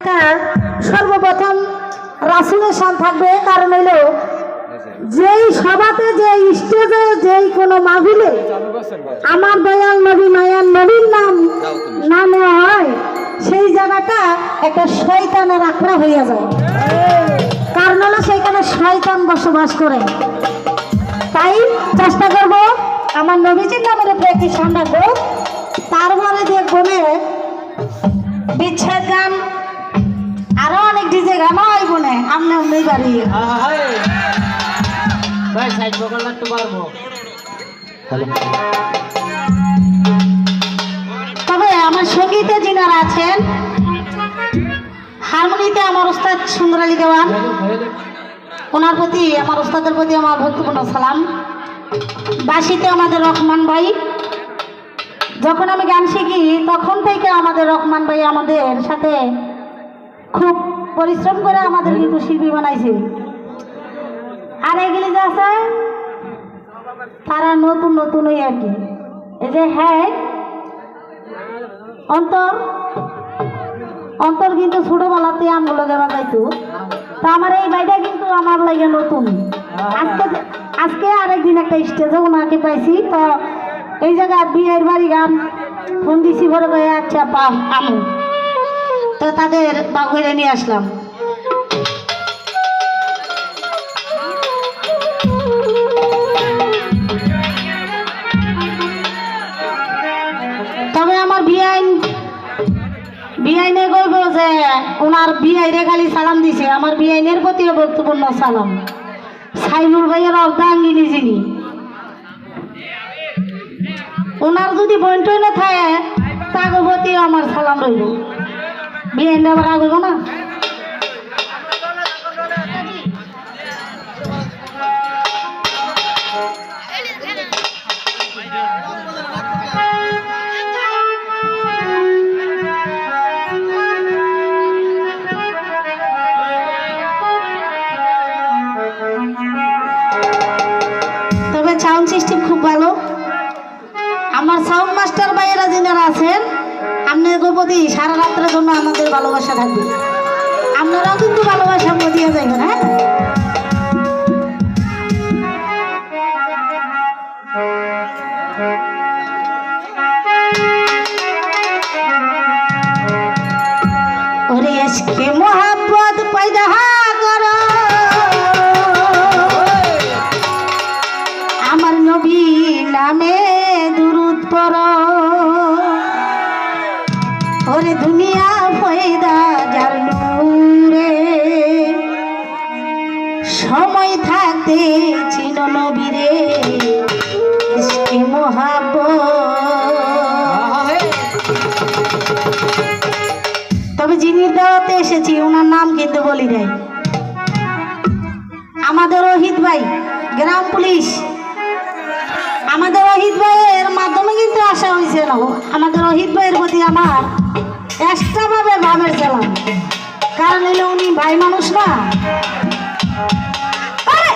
একটা সর্বপ্রথম রাসুলের সান থাকবে, কারণ হইল যেই সভাতে যে স্টেজে, যেই কোনো মাহফিলে আমার দয়াল নবী, মায়ার নবীর নাম না নেওয়া হয়, সেই জায়গাটা একটা শয়তানের আখড়া হইয়া যায়। কারণ হলো সেইখানে শয়তান বসবাস করে। তাই চেষ্টা করব আমার নবীজির নামের উপরে একটি সান রাখব তারপরে দেখব বিচ্ছেদ গান আরও অনেক ডিজে গানও আইব না আমনে আমনেই বাড়ি। ভাই সাইড বকাল একটু পারব। তবে আমার সঙ্গীতে যিনারা আছেন হারমোনিতে আমার ওস্তাদ সুন্দর আলী দেওয়ান। ওনার প্রতি আমার ওস্তাদের প্রতি আমার ভক্তিপূর্ণ সালাম। বাসিতে আমাদের রহমান ভাই। যখন আমি গান শিখি তখন থেকে আমাদের রহমান ভাই আমাদের সাথে খুব পরিশ্রম করে আমাদের কিন্তু শিল্পী বানাইছে। আর এগুলি যে আছে, তারা নতুন নতুন ওই আর কি। এই যে হ্যাঁ অন্তর অন্তর কিন্তু ছোটবেলাতে আমগুলো দেওয়া যাইতো। তো আমার এই বাড়িটা কিন্তু আমার লাগে নতুন। আজকে আজকে আরেকদিন একটা স্টেজে ওনাকে পাইছি। তো এই জায়গায় বিয়ের বাড়ি গান, ফোন দিছি কয়ে আচ্ছা পা আমু তো তাদের বাগুড়ে নিয়ে আসলাম। ওনার বিআইরে খালি সালাম দিছে, আমার বিআইনের প্রতিও গুরুত্বপূর্ণ সালাম। সাইনুল ভাইয়ের অর্ধাঙ্গিনী যিনি ওনার যদি বন্টই না থাকে তাকে প্রতি আমার সালাম রইল। বিআইনটা আবার আগে না? প্রতি সারা রাত্রের জন্য আমাদের ভালোবাসা থাকবে। আপনারাও কিন্তু ভালোবাসা দিয়ে যাবেন হ্যাঁ? সময় থাকতে ছিল নবীরে মোহাব্বত। তবে যিনি দেওয়াতে এসেছি ওনার নাম কিন্তু বলি নাই। আমাদের রোহিত ভাই, গ্রাম পুলিশ। আমাদের রোহিত ভাইয়ের মাধ্যমে কিন্তু আসা হয়েছে না আমাদের রোহিত ভাইয়ের প্রতি আমার এক্সট্রাভাবে বামে গেলাম। কারণ এলো উনি ভাই মানুষ না আরে,